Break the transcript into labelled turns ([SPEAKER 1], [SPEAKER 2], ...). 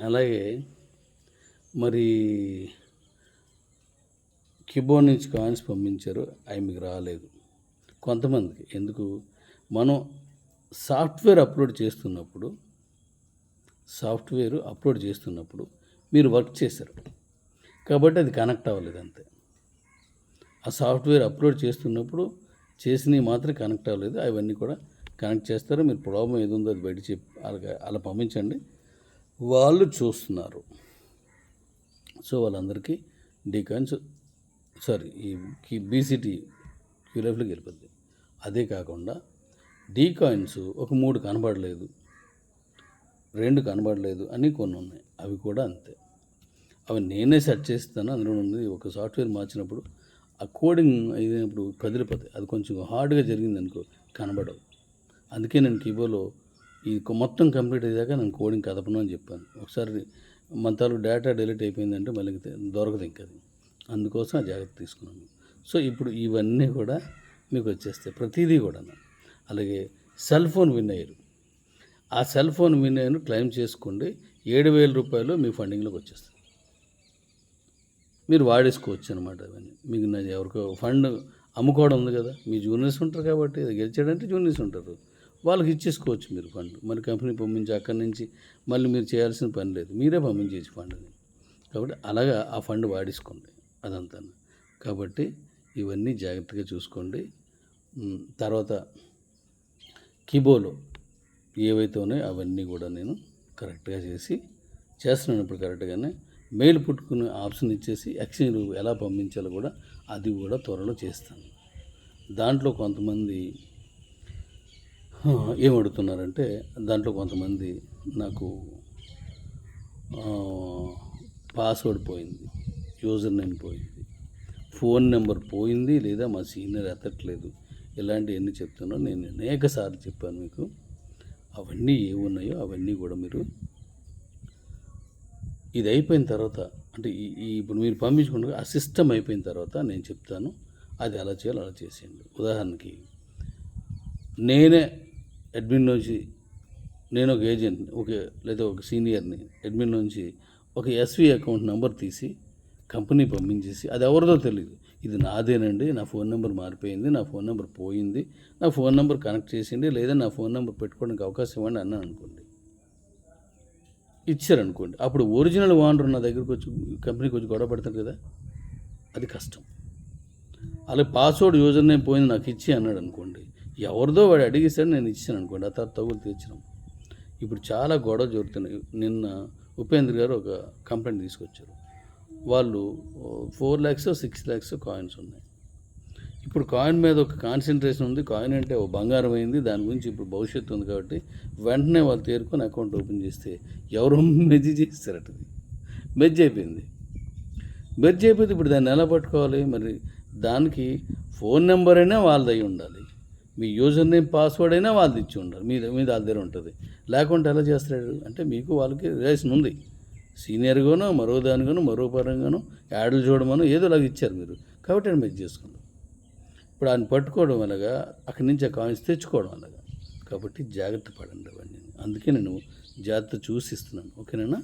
[SPEAKER 1] అలాగే మరి కీబోర్డ్ నుంచి కాయిన్స్ పంపించారు అవి మీకు రాలేదు. కొంతమందికి. ఎందుకు? మనం సాఫ్ట్వేర్ అప్లోడ్ చేస్తున్నప్పుడు సాఫ్ట్వేర్ అప్లోడ్ చేస్తున్నప్పుడు మీరు వర్క్ చేశారు. కాబట్టి అది కనెక్ట్ అవ్వలేదు అంతే. ఆ సాఫ్ట్వేర్ అప్లోడ్ చేస్తున్నప్పుడు చేసినవి మాత్రం కనెక్ట్ అవ్వలేదు. అవన్నీ కూడా కనెక్ట్ చేస్తారు? మీరు ప్రాబ్లం ఏది ఉందో అది బయట చెప్పి అలా అలా పంపించండి. వాళ్ళు చూస్తున్నారు. సో వాళ్ళందరికీ డీకాయిన్స్ సారీ ఈ బీసీటీ క్యూలైఫ్లోకి వెళ్ళిపోద్ది అదే కాకుండా డీకాయిన్స్ ఒక మూడు కనబడలేదు రెండు కనబడలేదు అని కొన్ని ఉన్నాయి. అవి కూడా అంతే. అవి నేనే సెట్ చేస్తాను అందులో ఉంది ఒక సాఫ్ట్వేర్ మార్చినప్పుడు ఆ కోడింగ్ అయినప్పుడు కదిలిపోతాయి. అది కొంచెం హార్డ్గా జరిగింది అనుకో కనబడవు. అందుకే నేను కీబోర్డ్లో ఇది మొత్తం కంప్లీట్ అయ్యాక నేను కోడింగ్ కదపను అని చెప్పాను. ఒకసారి మన తాలూకు డేటా డిలీట్ అయిపోయిందంటే మళ్ళీ దొరకదు ఇంకా అది. అందుకోసం ఆ జాగ్రత్త తీసుకున్నాను. సో ఇప్పుడు ఇవన్నీ కూడా మీకు వచ్చేస్తాయి ప్రతిదీ కూడా అలాగే సెల్ ఫోన్ విన్ అయ్యారు. ఆ సెల్ ఫోన్ విన్ క్లెయిమ్ చేసుకోండి ఏడు వేల రూపాయలు మీ ఫండింగ్లోకి వచ్చేస్తుంది మీరు వాడేసుకోవచ్చు అనమాట అవన్నీ. మీకు నా ఎవరికో ఫండ్ అమ్ముకోవడం ఉంది కదా మీ జూనియర్స్ ఉంటారు కాబట్టి అది గెలిచాడంటే జూనియర్స్ ఉంటారు. వాళ్ళకి ఇచ్చేసుకోవచ్చు మీరు ఫండ్. మరి కంపెనీ పంపించి అక్కడి నుంచి మళ్ళీ మీరు చేయాల్సిన పని లేదు. మీరే పంపించేసి ఫండ్ని కాబట్టి అలాగా ఆ ఫండ్ వాడేసుకోండి. అదంతా. కాబట్టి ఇవన్నీ జాగ్రత్తగా చూసుకోండి. తర్వాత కిబోలో ఏవైతే ఉన్నాయో అవన్నీ కూడా నేను కరెక్ట్గా చేసి చేస్తున్నాను. ఇప్పుడు కరెక్ట్గానే మెయిల్ పుట్టుకునే ఆప్షన్ ఇచ్చేసి ఎక్స్చేంజ్ ఎలా పంపించాలో కూడా అది కూడా త్వరలో చేస్తాను. దాంట్లో కొంతమంది ఏం అడుగుతున్నారంటే దాంట్లో కొంతమంది నాకు పాస్వర్డ్ పోయింది యూజర్ నేమ్ పోయింది ఫోన్ నెంబర్ పోయింది లేదా మా సీనియర్ ఎత్తట్లేదు ఇలాంటివన్నీ చెప్తున్నా నేను అనేక సార్లు చెప్పాను మీకు అవన్నీ ఏమున్నాయో అవన్నీ కూడా మీరు ఇది అయిపోయిన తర్వాత అంటే ఈ ఈ ఇప్పుడు మీరు పంపించుకుంటే ఆ సిస్టమ్ అయిపోయిన తర్వాత నేను చెప్తాను అది ఎలా చేయాలో అలా చేసేయండి. ఉదాహరణకి నేనే అడ్మిన్ నుంచి నేను ఒక ఏజెంట్ ఒక లేదా ఒక సీనియర్ని అడ్మిన్ నుంచి ఒక ఎస్వి అకౌంట్ నెంబర్ తీసి కంపెనీ పంపించేసి అది ఎవరిదో తెలియదు ఇది నాదేనండి నా ఫోన్ నెంబర్ మారిపోయింది నా ఫోన్ నెంబర్ పోయింది నా ఫోన్ నెంబర్ కనెక్ట్ చేసింది లేదా నా ఫోన్ నెంబర్ పెట్టుకోవడానికి అవకాశం ఇవ్వండి అన్నాను అనుకోండి. ఇచ్చారనుకోండి. అప్పుడు ఒరిజినల్ ఓనర్ నా దగ్గరికి వచ్చి కంపెనీకి వచ్చి గొడవ పెడతారు కదా అది కష్టం. అలా పాస్వర్డ్ యూజర్ నేమ్ పోయింది నాకు ఇచ్చి అన్నాడు అనుకోండి. ఎవరిదో వాడు అడిగేసాడు నేను ఇచ్చాను అనుకోండి. ఆ తర్వాత తగులు తీర్చినాం ఇప్పుడు చాలా గొడవ జరుగుతున్నాయి. నిన్న ఉపేంద్ర గారు ఒక కంప్లైంట్ తీసుకొచ్చారు. వాళ్ళు four lakhs six lakhs coins ఉన్నాయి. ఇప్పుడు కాయిన్ మీద ఒక కాన్సన్ట్రేషన్ ఉంది. కాయిన్ అంటే ఓ బంగారం అయింది. దాని గురించి ఇప్పుడు భవిష్యత్తు ఉంది కాబట్టి వెంటనే వాళ్ళు తేరుకొని అకౌంట్ ఓపెన్ చేస్తే ఎవరు మెజ్జి చేస్తారట మెజ్జి అయిపోయింది. మెర్జ్ అయిపోతే ఇప్పుడు దాన్ని ఎలా పట్టుకోవాలి? మరి దానికి ఫోన్ నెంబర్ అయినా వాళ్ళది అయి ఉండాలి మీ యూజర్ నేమ్ పాస్వర్డ్ అయినా వాళ్ళది ఇచ్చి ఉండాలి మీ మీ దగ్గర ఉంటుంది. లేకుంటే ఎలా చేస్తాడు అంటే మీకు వాళ్ళకి రిలేషన్ ఉంది. సీనియర్గానో మరో దానిగానో మరో పరంగానో యాడ్లు చూడమనో ఏదో అలాగ ఇచ్చారు మీరు. కాబట్టి ఆయన మెచ్ చేసుకోండి ఇప్పుడు ఆయన పట్టుకోవడం అనగా అక్కడి నుంచి ఆ కాయిన్స్ తెచ్చుకోవడం అనగా కాబట్టి జాగ్రత్త పడండి అవన్నీ. అందుకే నేను జాగ్రత్త చూసి ఇస్తున్నాను. ఓకేనా?